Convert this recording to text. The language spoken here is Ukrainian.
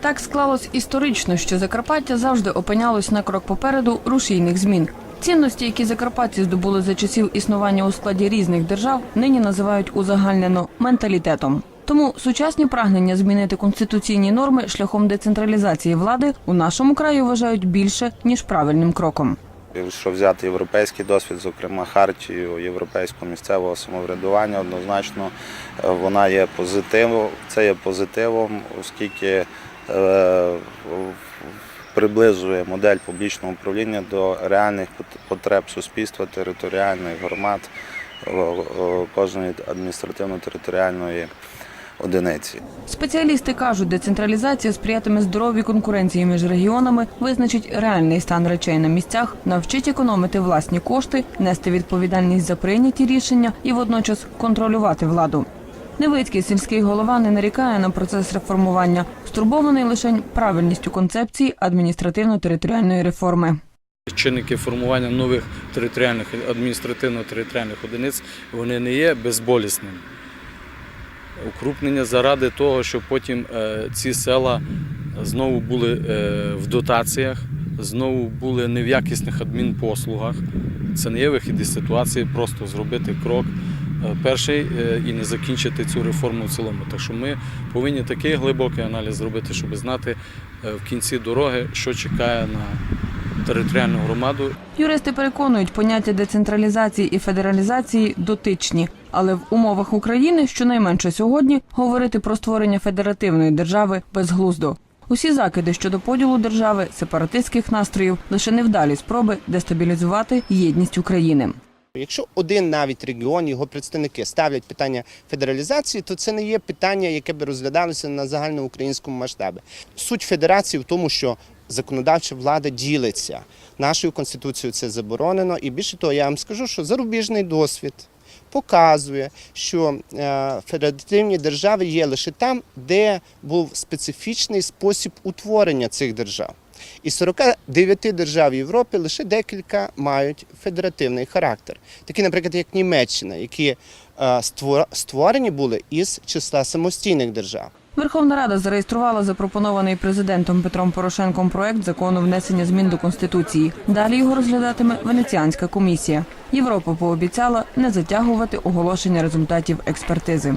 Так склалось історично, що Закарпаття завжди опинялось на крок попереду рушійних змін. Цінності, які закарпатці здобули за часів існування у складі різних держав, нині називають узагальнено менталітетом. Тому сучасні прагнення змінити конституційні норми шляхом децентралізації влади у нашому краї вважають більше ніж правильним кроком. Якщо взяти європейський досвід, зокрема хартію європейського місцевого самоврядування, однозначно е, вона є позитивом. Це є позитивом, оскільки приближує модель публічного управління до реальних пот- потреб суспільства, територіальних громад е, е, кожної адміністративно-територіальної одиниці. Спеціалісти кажуть, децентралізація сприятиме здоровій конкуренції між регіонами, визначить реальний стан речей на місцях, навчить економити власні кошти, нести відповідальність за прийняті рішення і водночас контролювати владу. Невицький сільський голова не нарікає на процес реформування, стурбований лише правильністю концепції адміністративно-територіальної реформи. Чинники формування нових територіальних адміністративно-територіальних одиниць вони не є безболісними. Укрупнення заради того, щоб потім е, ці села знову були е, в дотаціях, знову були не в якісних адмінпослугах. Це не є вихід із ситуації, просто зробити крок перший е, і не закінчити цю реформу в цілому. Так що ми повинні такий глибокий аналіз зробити, щоб знати е, в кінці дороги, що чекає на територіальну громаду Юристи переконують, поняття децентралізації і федералізації дотичні, але в умовах України, щонайменше сьогодні, говорити про створення федеративної держави безглуздо. Усі закиди щодо поділу держави, сепаратистських настроїв лише невдалі спроби дестабілізувати єдність України. Якщо один навіть регіон, його представники ставлять питання федералізації, то це не є питання, яке би розглядалося на загальноукраїнському масштабі. Суть федерації в тому, що законодавча влада ділиться. Нашою конституцією це заборонено. І більше того, я вам скажу, що зарубіжний досвід показує, що е, федеративні держави є лише там, де був специфічний спосіб утворення цих держав. Із 49 держав Європи лише декілька мають федеративний характер. Такі, наприклад, як Німеччина, які е, створені були із числа самостійних держав. Верховна Рада зареєструвала запропонований президентом Петром Порошенком проект закону внесення змін до конституції. Далі його розглядатиме Венеціанська комісія. Європа пообіцяла не затягувати оголошення результатів експертизи.